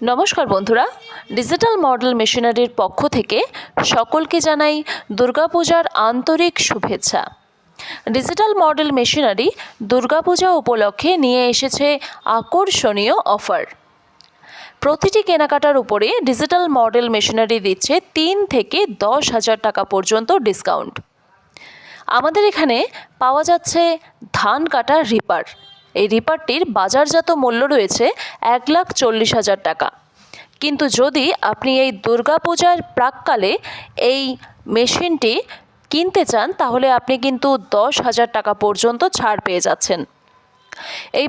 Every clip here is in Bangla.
নমস্কার বন্ধুরা ডিজিটাল মডেল মেশিনারির পক্ষ থেকে সকলকে জানাই দুর্গাপূজার আন্তরিক শুভেচ্ছা। ডিজিটাল মডেল মেশিনারি দুর্গাপূজা উপলক্ষে নিয়ে এসেছে আকর্ষণীয় অফার। প্রতিটি কেনাকাটার উপরে ডিজিটাল মডেল মেশিনারি দিচ্ছে তিন থেকে দশ হাজার টাকা পর্যন্ত ডিসকাউন্ট আমাদের এখানে পাওয়া যাচ্ছে ধান কাটার রিপার এই রিপারটির বাজারজাত মূল্য রয়েছে এক লাখ চল্লিশ হাজার টাকা। কিন্তু যদি আপনি এই দুর্গাপূজার প্রাককালে এই মেশিনটি কিনতে চান, তাহলে আপনি কিন্তু দশ হাজার টাকা পর্যন্ত ছাড় পেয়ে যাচ্ছেন। এই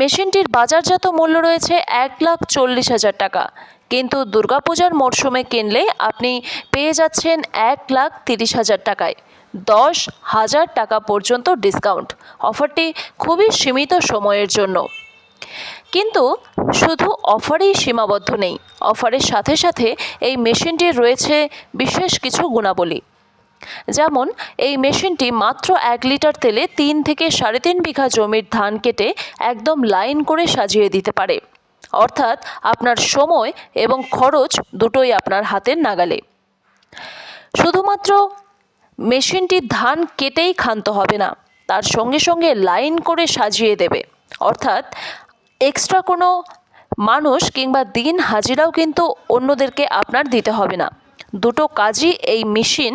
মেশিনটির বাজারজাত মূল্য রয়েছে এক লাখ চল্লিশ হাজার টাকা। কিন্তু দুর্গাপূজার মরশুমে কিনলে আপনি পেয়ে যাচ্ছেন এক লাখ তিরিশ হাজার টাকায়। দশ হাজার টাকা পর্যন্ত ডিসকাউন্ট অফারটি খুবই সীমিত সময়ের জন্য। কিন্তু শুধু অফারেই সীমাবদ্ধ নেই। অফারের সাথে সাথে এই মেশিনটির রয়েছে বিশেষ কিছু গুণাবলী। যেমন, এই মেশিনটি মাত্র এক লিটার তেলে তিন থেকে সাড়ে তিন বিঘা জমির ধান কেটে একদম লাইন করে সাজিয়ে দিতে পারে। অর্থাৎ আপনার সময় এবং খরচ দুটোই আপনার হাতের নাগালে। শুধুমাত্র মেশিনটি ধান কেটেই ক্ষান্ত হবে না, তার সঙ্গে সঙ্গে লাইন করে সাজিয়ে দেবে। অর্থাৎ এক্সট্রা কোনো মানুষ কিংবা দিন হাজিরাও কিন্তু অন্যদেরকে আপনার দিতে হবে না। দুটো কাজই এই মেশিন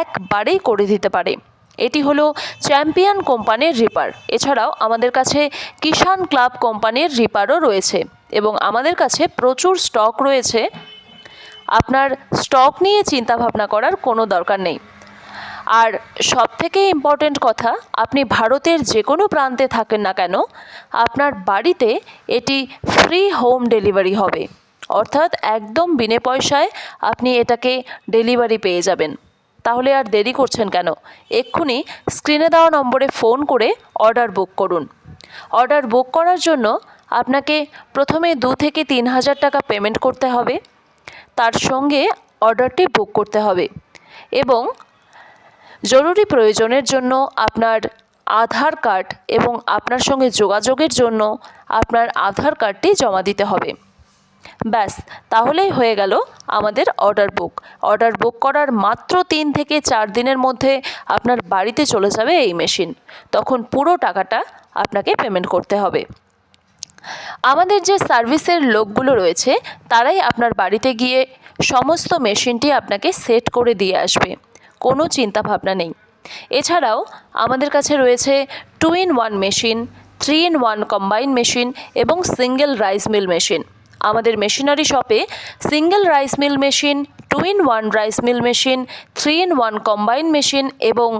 একবারেই করে দিতে পারে। এটি হলো চ্যাম্পিয়ন কোম্পানির রিপার। এছাড়াও আমাদের কাছে কিষান ক্লাব কোম্পানির রিপারও রয়েছে এবং আমাদের কাছে প্রচুর স্টক রয়েছে। আপনার স্টক নিয়ে চিন্তা ভাবনা করার কোনো দরকার নেই। আর সব থেকে ইম্পর্ট্যান্ট কথা, আপনি ভারতের যে কোনো প্রান্তে থাকেন না কেন, আপনার বাড়িতে এটি ফ্রি হোম ডেলিভারি হবে। অর্থাৎ একদম বিনে পয়সায় আপনি এটাকে ডেলিভারি পেয়ে যাবেন। তাহলে আর দেরি করছেন কেন? এক্ষুনি স্ক্রিনে দেওয়া নম্বরে ফোন করে অর্ডার বুক করুন। অর্ডার বুক করার জন্য আপনাকে প্রথমে দু থেকে তিন হাজার টাকা পেমেন্ট করতে হবে। তার সঙ্গে অর্ডারটি বুক করতে হবে। এবং জরুরি প্রয়োজনের জন্য আপনার আধার কার্ড এবং আপনার সঙ্গে যোগাযোগের জন্য আপনার আধার কার্ডটি জমা দিতে হবে। ব্যাস, তাহলেই হয়ে গেল আমাদের অর্ডার বুক অর্ডার বুক করার মাত্র তিন থেকে চার দিনের মধ্যে আপনার বাড়িতে চলে যাবে এই মেশিন তখন পুরো টাকাটা আপনাকে পেমেন্ট করতে হবে। আমাদের যে সার্ভিসের লোকগুলো রয়েছে, তারাই আপনার বাড়িতে গিয়ে সমস্ত মেশিনটি আপনাকে সেট করে দিয়ে আসবে। কোনো চিন্তা ভাবনা নেই। এছাড়াও আমাদের কাছে রয়েছে two in one machine three in one combine machine এবং সিঙ্গেল রাইস মিল মেশিন আমাদের মেশিনারি শপে single rice mill machine two in one rice mill machine three in one combine machine এবং